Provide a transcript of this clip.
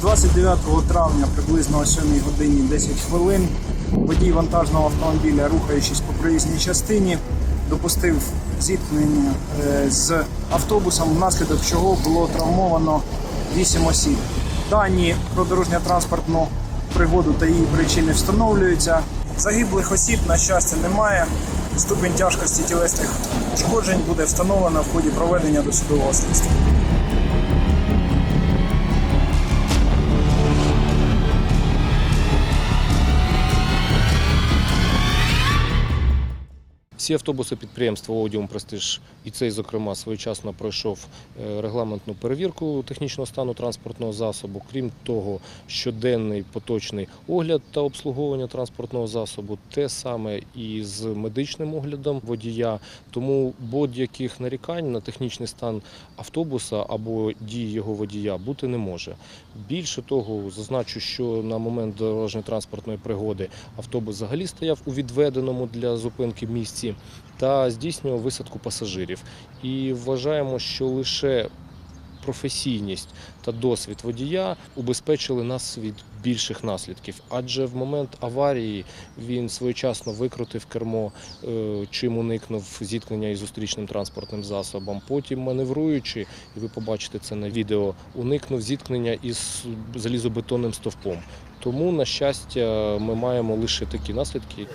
29 травня приблизно о 7 годині 10 хвилин водій вантажного автомобіля, рухаючись по проїзній частині, допустив зіткнення е, з автобусом, внаслідок чого було травмовано 8 осіб. Дані про дорожньо-транспортну пригоду та її причини встановлюються. Загиблих осіб, на щастя, немає. Ступінь тяжкості тілесних ушкоджень буде встановлено в ході проведення досудового слідства. Всі автобуси підприємства Одіум Престиж і цей, зокрема, своєчасно пройшов е, регламентну перевірку технічного стану транспортного засобу. Крім того, щоденний поточний огляд та обслуговування транспортного засобу, те саме і з медичним оглядом водія. Тому будь-яких нарікань на технічний стан автобуса або дії його водія бути не може. Більше того, зазначу, що на момент дорожньо-транспортної пригоди автобус взагалі стояв у відведеному для зупинки місці та здійснював висадку пасажирів. І вважаємо, що лише професійність та досвід водія убезпечили нас від більших наслідків. Адже в момент аварії він своєчасно викрутив кермо, е, чим уникнув зіткнення із зустрічним транспортним засобом. Потім маневруючи, і ви побачите це на відео, уникнув зіткнення із залізобетонним стовпом. Тому, на щастя, ми маємо лише такі наслідки.